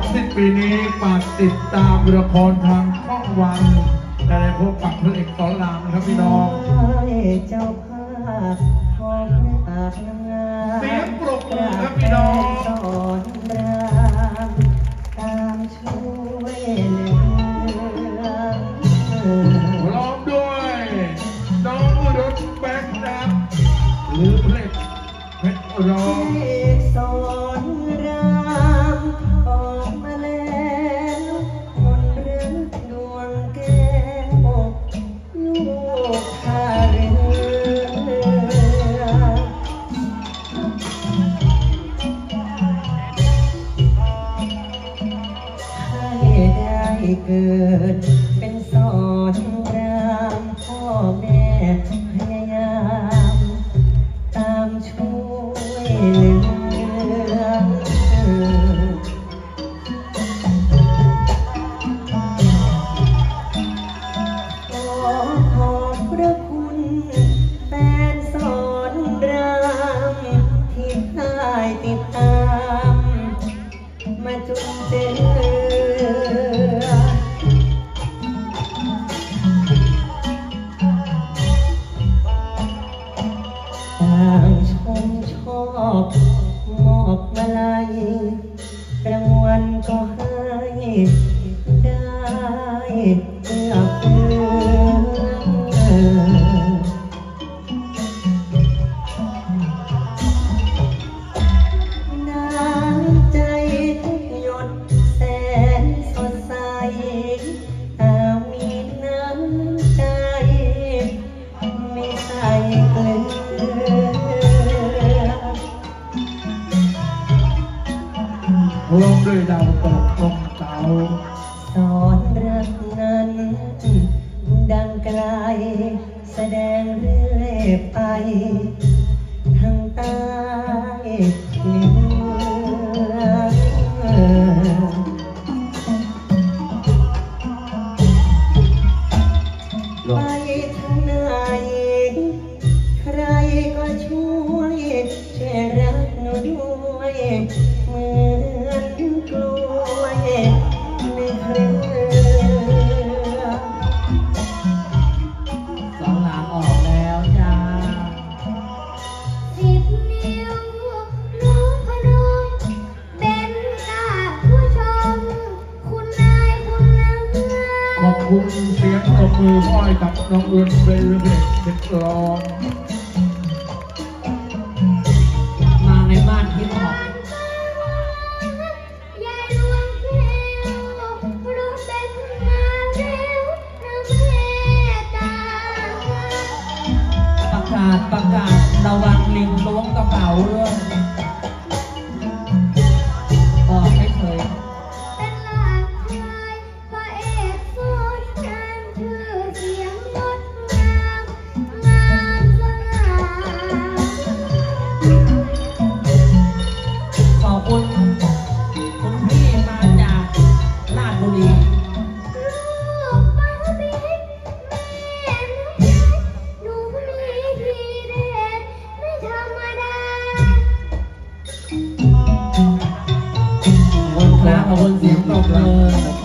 บสิ้นปีนี้ฝากติดตามละครทางช่องวันและได้พบกับพระเอกสอนรามนะครับพี่น้องเจ้าภาพขอพระอาณาเสียงปรบมือครับพี่น้อง ได้เกิด เป็นสอนรามพ่อแม่พยายาม ตามช่วยเหลือขอขอบพระ ก็ให้ ร้อมด้วยดาวตกตรงเสาสอนรักนั้น ดังไกลแสดงเรื่อยไป ทางใต้เหนือไปทางไหนใครก็ช่วยช่วยรักหนูด้วยมือ คุณเสียงปรบมือพ่อยกับน้องรถเป็นเพลงเพชรร้องมาในบ้านที่หอกประกาศประกาศระวังลิงล้วงกระเป๋า คุณครับขอบคุณเสียงตบมือ